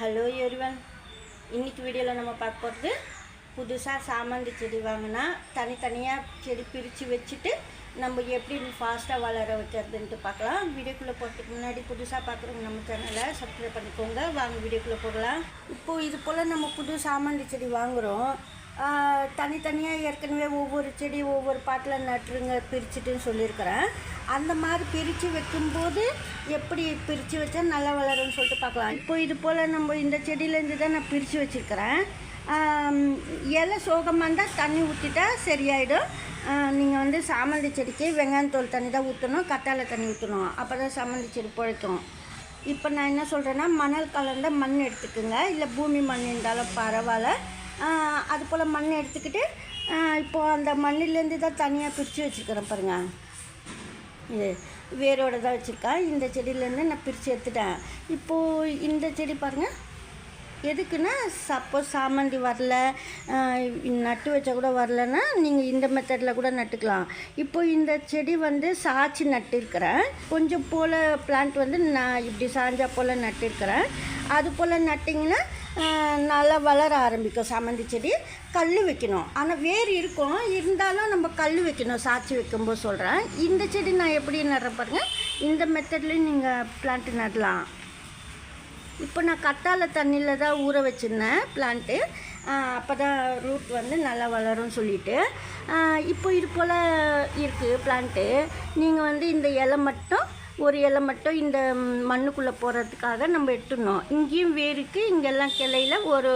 Hello everyone இன்னைக்கு வீடியோவில் நம்ம பார்க்க போகிறது புதுசாக சாமந்தி செடி வாங்கினா தனித்தனியாக செடி பிரித்து வச்சுட்டு நம்ம எப்படி ஃபாஸ்ட்டாக வளர வைக்கிறதுன்ட்டு பார்க்கலாம். வீடியோக்குள்ளே போகிறதுக்கு முன்னாடி புதுசாக பார்க்குறவங்க நம்ம சேனலை சப்ஸ்கிரைப் பண்ணிக்கோங்க. வாங்க வீடியோக்குள்ளே போகலாம். இப்போது இது போல் நம்ம புது சாமந்தி செடி வாங்குகிறோம் தனித்தனியாக ஏற்கனவே ஒவ்வொரு செடி ஒவ்வொரு பாட்டில் நட்டுருங்க பிரிச்சுட்டுன்னு சொல்லியிருக்கிறேன். அந்த மாதிரி பிரித்து வைக்கும்போது எப்படி பிரித்து வச்சா நல்லா வளரும்னு சொல்லிட்டு பார்க்கலாம். இப்போ இது போல் நம்ம இந்த செடியிலேருந்து தான் நான் பிரித்து வச்சுருக்கிறேன். இலை சோகமாக இருந்தால் தண்ணி ஊற்றிட்டா சரியாயிடும். நீங்கள் வந்து சாமந்தி செடிக்கு வெங்காயத்தோல் தண்ணி தான் ஊற்றணும் கத்தாழை தண்ணி ஊற்றணும் அப்போ தான் சாமந்தி செடி பிழைக்கும். இப்போ நான் என்ன சொல்கிறேன்னா மணல் கலந்த மண் எடுத்துக்கோங்க. இல்லை பூமி மண் இருந்தாலும் பரவாயில்ல. அது போல் மண் எடுத்துக்கிட்டு இப்போது இப்போ அந்த மண்ணிலேருந்து தான் தனியாக பிரித்து வச்சுருக்கிறேன் பாருங்கள் இது வேரோட தான் வச்சுருக்கேன் இந்த செடியிலேருந்து நான் பிரித்து எடுத்துட்டேன். இப்போது இந்த செடி பாருங்கள் எதுக்குன்னா சப்போஸ் சாமந்தி வரல நட்டு வச்சா கூட வரலன்னா நீங்கள் இந்த மெத்தடில் கூட நட்டுக்கலாம். இப்போ இந்த செடி வந்து சாய்ச்சி நட்டிருக்கிறேன். கொஞ்சம் போல் பிளான்ட் வந்து நான் இப்படி சாஞ்சா போல் நட்டிருக்கிறேன். அது போல் நட்டிங்கன்னா நல்லா வளர ஆரம்பிக்கும் சாமந்தி செடி. கல் வைக்கணும். ஆனால் வேர் இருக்கும். இருந்தாலும் நம்ம கல் வைக்கணும். சாய்ச்சி வைக்கும்போது சொல்கிறேன் இந்த செடி நான் எப்படி நடுறேன் பாருங்கள் இந்த மெத்தட்லேயும் நீங்கள் பிளான்ட் நடலாம். இப்போ நான் கத்தாழை தண்ணியில் தான் ஊற வச்சுருந்தேன் பிளான்ட்டு அப்போ தான் ரூட் வந்து நல்லா வளரும்னு சொல்லிட்டு. இப்போ இது போல் இருக்குது பிளான்ட்டு நீங்கள் வந்து இந்த இலை மட்டும் ஒரு இலை மட்டும் இந்த மண்ணுக்குள்ளே போகிறதுக்காக நம்ம எடுத்துடணும். இங்கேயும் வேருக்கு இங்கெல்லாம் கிளையில ஒரு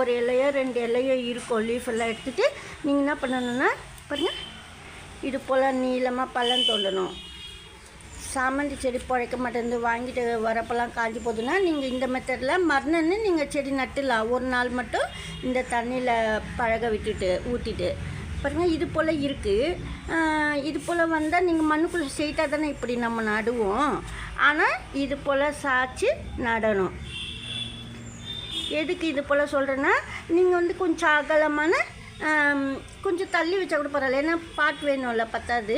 ஒரு இலையோ ரெண்டு இலையோ இருக்கும். லீஃப் எல்லாம் எடுத்துகிட்டு நீங்கள் என்ன பண்ணணும்னா பாருங்கள் இது போல் நீளமாக பழம் தோண்டணும். சாமந்தி செடி பிழைக்க மாட்டேங்குது. வாங்கிட்டு வரப்பெல்லாம் காஞ்சி போகுதுன்னா நீங்கள் இந்த மெத்தடில் மறுநன்னு நீங்கள் செடி நட்டுலாம். ஒரு நாள் மட்டும் இந்த தண்ணியில் பழக விட்டுட்டு ஊற்றிட்டு பாருங்கள் இது போல் இருக்குது இது போல் வந்தால் நீங்கள் மண்ணுக்குள்ளே ஸ்ட்ரெயிட்டாக தானே இப்படி நம்ம நடுவோம். ஆனால் இது போல் சாய்ச்சி நடணும். எதுக்கு இது போல் சொல்கிறேன்னா நீங்கள் வந்து கொஞ்சம் அகலமான கொஞ்சம் தள்ளி வச்சா கூட பரவாயில்ல. ஏன்னா பாட் வேணும்ல பத்தாது.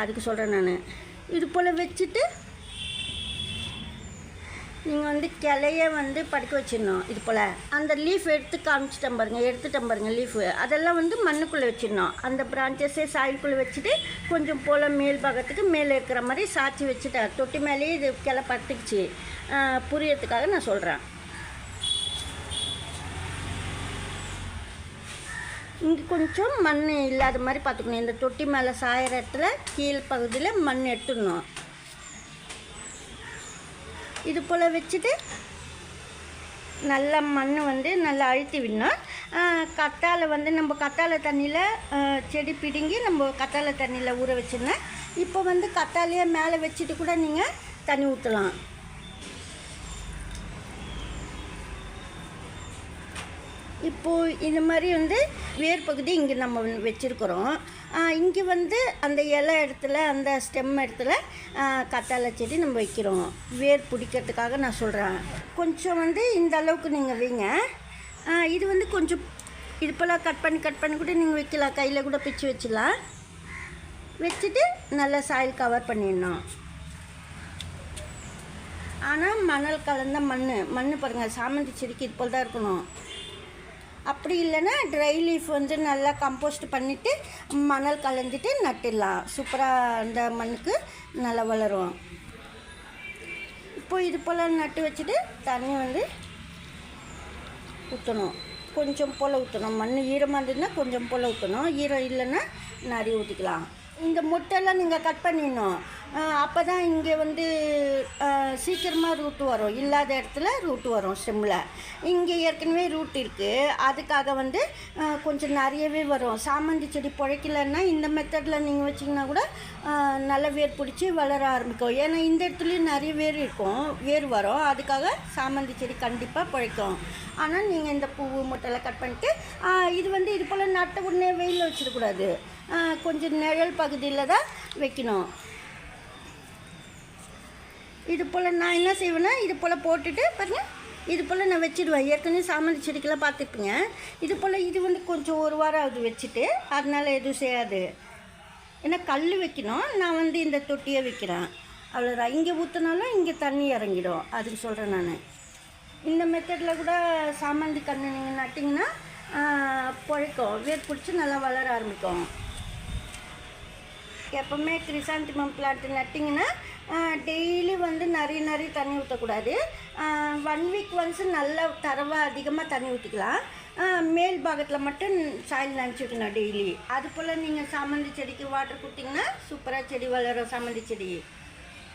அதுக்கு சொல்கிறேன் நான். இது போல் வச்சுட்டு நீங்கள் வந்து கிளைய வந்து படுக்க வச்சிடணும் இது போல். அந்த லீஃப் எடுத்து காமிச்சிட்டேன் பாருங்கள் எடுத்துட்டேன் பாருங்கள் லீஃபு அதெல்லாம் வந்து மண்ணுக்குள்ளே வச்சிடணும். அந்த பிரான்ச்சஸே சாயிலுக்குள்ளே வச்சுட்டு கொஞ்சம் போல் மேல் பாகத்துக்கு மேலே இருக்கிற மாதிரி சாய்ச்சி வச்சுட்டேன். தொட்டி மேலேயே இது கிளை பட்டுக்குச்சு. புரியறதுக்காக நான் சொல்கிறேன் இங்கே கொஞ்சம் மண் இல்லாத மாதிரி பார்த்துக்கணும். இந்த தொட்டி மேலே சாயிற இடத்துல கீழ் பகுதியில் மண் எடுத்துடணும். இது போல் வச்சுட்டு நல்லா மண் வந்து நல்லா அழுத்தி விடணும். ஆஹ் கத்தாழை வந்து நம்ம கத்தாழை தண்ணியில் செடி பிடுங்கி நம்ம கத்தாழை தண்ணியில் ஊற வச்சிருந்தேன் இப்போ வந்து கத்தாழையை மேலே வச்சுட்டு கூட நீங்கள் தண்ணி ஊற்றலாம் இப்போது இந்த மாதிரி வந்து வேர் பகுதி இங்கே நம்ம வச்சுருக்குறோம். இங்கே வந்து அந்த இலை இடத்துல அந்த ஸ்டெம் இடத்துல கத்தாழை செடி நம்ம வைக்கிறோம். வேர் பிடிக்கிறதுக்காக நான் சொல்கிறேன் கொஞ்சம் வந்து இந்த அளவுக்கு நீங்கள் வைங்க. இது வந்து கொஞ்சம் இது போல் கட் பண்ணி கட் பண்ணி கூட நீங்கள் வைக்கலாம். கையில் கூட பிச்சு வச்சிடலாம் வச்சுட்டு நல்லா சாயில் கவர் பண்ணிடணும். ஆனால் மணல் கலந்த மண் மண் பாருங்கள் சாமந்தி செடிக்கு இது போல் தான் இருக்கணும். அப்படி இல்லைன்னா ட்ரை லீஃப் வந்து நல்லா கம்போஸ்ட் பண்ணிவிட்டு மணல் கலந்துட்டு நட்டுடலாம். சூப்பராக அந்த மண்ணுக்கு நல்லா வளரும். இப்போ இது போல் நட்டு வச்சுட்டு தண்ணி வந்து ஊற்றணும் கொஞ்சம் போல் ஊற்றணும் மண் ஈரமாக இருந்ததுன்னா கொஞ்சம் போல் ஊற்றணும் ஈரம் இல்லைன்னா நிறைய ஊற்றிக்கலாம் இந்த முட்டையெல்லாம் நீங்கள் கட் பண்ணிடணும். அப்போ தான் இங்கே வந்து சீக்கிரமாக ரூட்டு வரும். இல்லாத இடத்துல ரூட்டு வரும் சிம்மில் இங்கே ஏற்கனவே ரூட் இருக்குது அதுக்காக வந்து கொஞ்சம் நிறையவே வரும். சாமந்தி செடி பிழைக்கலன்னா இந்த மெத்தடில் நீங்கள் வச்சிங்கன்னா கூட நல்ல வேர் பிடிச்சி வளர ஆரம்பிக்கும். ஏன்னா இந்த இடத்துலையும் நிறைய வேர் இருக்கும். வேர் வரும். அதுக்காக சாமந்தி செடி கண்டிப்பாக பிழைக்கும். ஆனால் நீங்கள் இந்த பூவு முட்டைலாம் கட் பண்ணிட்டு இது வந்து இது போல் நட்ட உடனே வெயிலில் வச்சிடக்கூடாது. கொஞ்சம் நிழல் பகுதியில் தான் வைக்கணும். இது போல் நான் என்ன செய்வேன்னா இது போல் போட்டுட்டு பாருங்கள் இது போல் நான் வச்சிடுவேன். ஏற்கனவே சாமந்தி செடிக்கெல்லாம் பார்த்துருப்பீங்க. இது போல் இது வந்து கொஞ்சம் ஒரு வாரம் ஆகுது வச்சுட்டு. அதனால் எதுவும் செய்யாது. ஏன்னா கல் வைக்கணும். நான் வந்து இந்த தொட்டியை வைக்கிறேன். அவ்வளோதான் இங்கே ஊற்றினாலும் இங்கே தண்ணி இறங்கிடும். அதுக்கு சொல்கிறேன் நான். இந்த மெத்தடில் கூட சாமந்தி கன்று நீங்கள் நட்டிங்கன்னா பிழைக்கும். வேர் பிடிச்சி நல்லா வளர ஆரம்பிக்கும். எப்போவுமே கிரிசாந்திமம் பிளான்ட் நட்டிங்கன்னா டெய்லி வந்து நிறைய நிறைய தண்ணி ஊற்றக்கூடாது ஒன் வீக் ஒன்ஸ் நல்லா தரவாக அதிகமாக தண்ணி ஊற்றிக்கலாம் மேல் பாகத்தில் மட்டும் சாயில் நினச்சிக்கணும் டெய்லி அது போல் நீங்கள் சாமந்தி செடிக்கு வாட்டர் கொடுத்தீங்கன்னா சூப்பராக செடி வளரும் சாமந்தி செடி.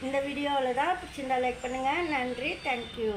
இந்த வீடியோவில் தான் பிடிச்சிருந்தா லைக் பண்ணுங்கள் நன்றி. தேங்க்யூ